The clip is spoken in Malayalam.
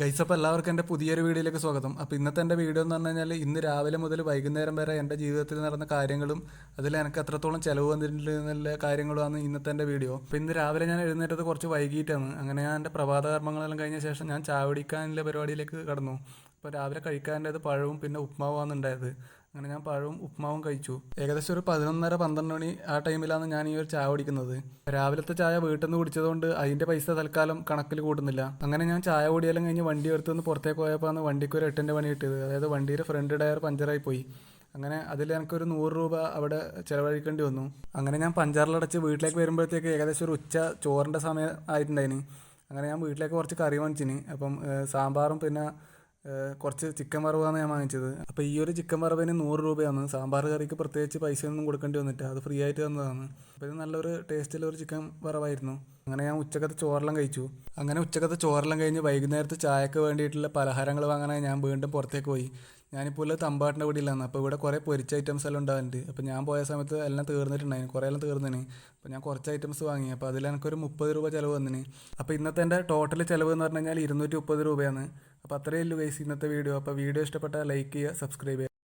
ഗൈസ് അപ്പോൾ എല്ലാവർക്കും എന്റെ പുതിയൊരു വീഡിയോയിലേക്ക് സ്വാഗതം. അപ്പോൾ ഇന്നത്തെ എന്റെ വീഡിയോ എന്ന് പറഞ്ഞു കഴിഞ്ഞാൽ ഇന്ന് രാവിലെ മുതൽ വൈകുന്നേരം വരെ എന്റെ ജീവിതത്തിൽ നടന്ന കാര്യങ്ങളും അതിൽ എനിക്ക് എത്രത്തോളം ചിലവ് വന്നിട്ടുണ്ട് എന്നുള്ള കാര്യങ്ങളുമാണ് ഇന്നത്തെ എന്റെ വീഡിയോ. അപ്പോൾ ഇന്ന് രാവിലെ ഞാൻ എഴുന്നേറ്റത് കുറച്ച് വൈകിട്ടാണ് അങ്ങനെ ഞാൻ എന്റെ പ്രഭാത കർമ്മങ്ങളെല്ലാം കഴിഞ്ഞ ശേഷം ഞാൻ ചാവടിക്കാനുള്ള പരിപാടിയിലേക്ക് കടന്നു. അപ്പോൾ രാവിലെ കഴിക്കാന്റെത് പഴവും പിന്നെ ഉപ്മാവാണ് ഉണ്ടായത്. അങ്ങനെ ഞാൻ പഴവും ഉപ്മാവും കഴിച്ചു. ഏകദേശം ഒരു പതിനൊന്നര പന്ത്രണ്ട് മണി ആ ടൈമിലാണ് ഞാൻ ഈ ഒരു ചായ കുടിക്കുന്നത്. രാവിലത്തെ ചായ വീട്ടിൽ നിന്ന് കുടിച്ചതുകൊണ്ട് അതിന്റെ പൈസ തൽക്കാലം കണക്കിൽ കൂട്ടുന്നില്ല അങ്ങനെ ഞാൻ ചായ കുടിയെല്ലാം കഴിഞ്ഞ് വണ്ടി എടുത്തു നിന്ന് പുറത്തേക്ക് പോയപ്പോൾ വണ്ടിക്ക് ഒരു എട്ടിന്റെ പണി കിട്ടിയത്. അതായത് വണ്ടിയുടെ ഫ്രണ്ട് ടയർ പഞ്ചറായി പോയി. അങ്ങനെ അതിൽ എനിക്കൊരു നൂറ് രൂപ അവിടെ ചിലവഴിക്കേണ്ടി വന്നു. അങ്ങനെ ഞാൻ പഞ്ചാറിലടച്ച് വീട്ടിലേക്ക് വരുമ്പോഴത്തേക്ക് ഏകദേശം ഒരു ഉച്ച ചോറിന്റെ സമയം ആയിട്ടുണ്ടായിന്. അങ്ങനെ ഞാൻ വീട്ടിലേക്ക് കുറച്ച് കറി വാങ്ങിച്ചിന്. അപ്പം സാമ്പാറും പിന്നെ കുറച്ച് ചിക്കൻ വറവാണ് ഞാൻ വാങ്ങിച്ചത്. അപ്പോൾ ഈ ഒരു ചിക്കൻ വറവിന് നൂറ് രൂപയാണ്. സാമ്പാർ കറിക്ക് പ്രത്യേകിച്ച് പൈസ ഒന്നും കൊടുക്കേണ്ടി വന്നിട്ട് അത് ഫ്രീ ആയിട്ട് തന്നതാണ്. അപ്പോൾ ഇത് നല്ലൊരു ടേസ്റ്റിലൊരു ചിക്കൻ വറവായിരുന്നു. അങ്ങനെ ഞാൻ ഉച്ചക്കത്തെ ചോറെല്ലാം കഴിച്ചു. അങ്ങനെ ഉച്ചക്കത്തെ ചോറെല്ലാം കഴിഞ്ഞ് വൈകുന്നേരത്തെ ചായക്ക് വേണ്ടിയിട്ടുള്ള പലഹാരങ്ങൾ വാങ്ങാനായി ഞാൻ വീണ്ടും പുറത്തേക്ക് പോയി. ഞാനിപ്പോൾ ഉള്ളത് തമ്പാട്ടിന്റെ വീട്ടിലാണ്. അപ്പോൾ ഇവിടെ കുറേ പൊരിച്ച ഐറ്റംസ് എല്ലാം ഉണ്ടാകുന്നുണ്ട് അപ്പോൾ ഞാൻ പോയ സമയത്ത് എല്ലാം തീർന്നിട്ടുണ്ടായിരുന്നു കുറേ എല്ലാം തീർന്നിന്. അപ്പോൾ ഞാൻ കുറച്ച് ഐറ്റംസ് വാങ്ങി. അപ്പോൾ അതിൽ എനിക്കൊരു മുപ്പത് രൂപ ചിലവ് വന്നിന്. അപ്പോൾ ഇന്നത്തെ എന്റെ ടോട്ടൽ ചിലവ് എന്ന് പറഞ്ഞു കഴിഞ്ഞാൽ ഇരുന്നൂറ്റി മുപ്പത് രൂപയാണ്. അപ്പോൾ അത്രയേ ഉള്ളൂ ഗൈസ് ഇന്നത്തെ വീഡിയോ അപ്പോൾ വീഡിയോ ഇഷ്ടപ്പെട്ടാൽ ലൈക്ക് ചെയ്യുക സബ്സ്ക്രൈബ് ചെയ്യുക.